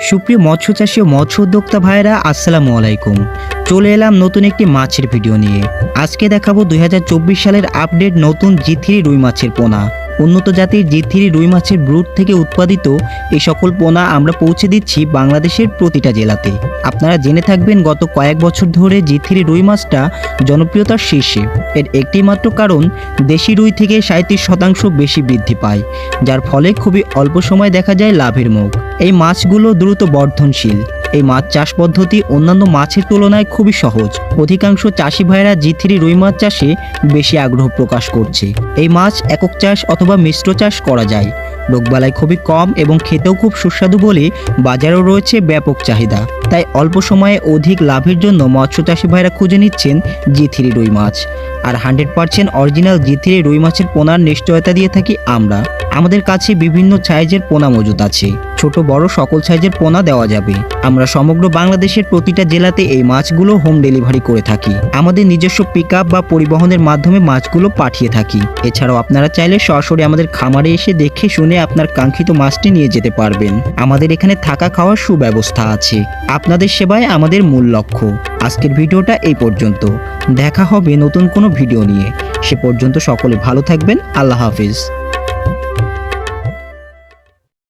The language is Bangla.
সুপ্রিয় মৎস্য চাষী ও মৎস্য উদ্যোক্তা ভাইরা আসসালামু আলাইকুম। চলে এলাম নতুন একটি মাছের ভিডিও নিয়ে। আজকে দেখাবো দুই হাজার চব্বিশ সালের আপডেট নতুন জি রুই মাছের পোনা। উন্নত জাতির জি থ্রি রুই মাছের ব্রুড থেকে উৎপাদিত এই সকল পোনা আমরা পৌঁছে দিচ্ছি বাংলাদেশের প্রতিটা জেলাতে। আপনারা জেনে থাকবেন গত কয়েক বছর ধরে জি থ্রি রুই মাছটা জনপ্রিয়তার শীর্ষে। এর একটি মাত্র কারণ দেশি রুই থেকে সাঁত্রিশ শতাংশ বেশি বৃদ্ধি পায়, যার ফলে খুবই অল্প সময় দেখা যায় লাভের মুখ। এই মাছগুলো দ্রুত বর্ধনশীল। এই মাছ চাষ পদ্ধতি অন্যান্য মাছের তুলনায় খুবই সহজ। অধিকাংশ চাষি ভাইরা জি থ্রি রুই মাছ চাষে বেশি আগ্রহ প্রকাশ করছে। এই মাছ একক চাষ অথবা মিশ্র চাষ করা যায়। রোগবালাই খুবই কম এবং খেতেও খুব সুস্বাদু বলে বাজারেও রয়েছে ব্যাপক চাহিদা। তাই অল্প সময়ে অধিক লাভের জন্য মৎস্য চাষি ভাইরা খুঁজে নিচ্ছেন জি থ্রি রুই মাছ। আর hundred percent original G three রুই মাছের পোনার নিশ্চয়তা দিয়ে থাকি আমরা। আমাদের কাছে বিভিন্ন সাইজের পোনা মজুদ আছে। ছোট বড় সকল সাইজের পোনা দেওয়া যাবে। আমরা সমগ্র বাংলাদেশের প্রতিটা জেলাতে এই মাছগুলো হোম ডেলিভারি করে থাকি। আমাদের নিজস্ব পিক বা পরিবহনের মাধ্যমে মাছগুলো পাঠিয়ে থাকি। এছাড়াও আপনারা চাইলে সরাসরি আমাদের খামারে এসে দেখে শুনে আপনার কাঙ্ক্ষিত মাছটি নিয়ে যেতে পারবেন। আমাদের এখানে থাকা খাওয়ার সুব্যবস্থা আছে। আপনাদের সেবায় আমাদের মূল লক্ষ্য। আজকের ভিডিওটা এই পর্যন্ত। দেখা হবে নতুন কোনো ভিডিও নিয়ে। সে পর্যন্ত সকলে ভালো থাকবেন। আল্লাহ হাফিজ।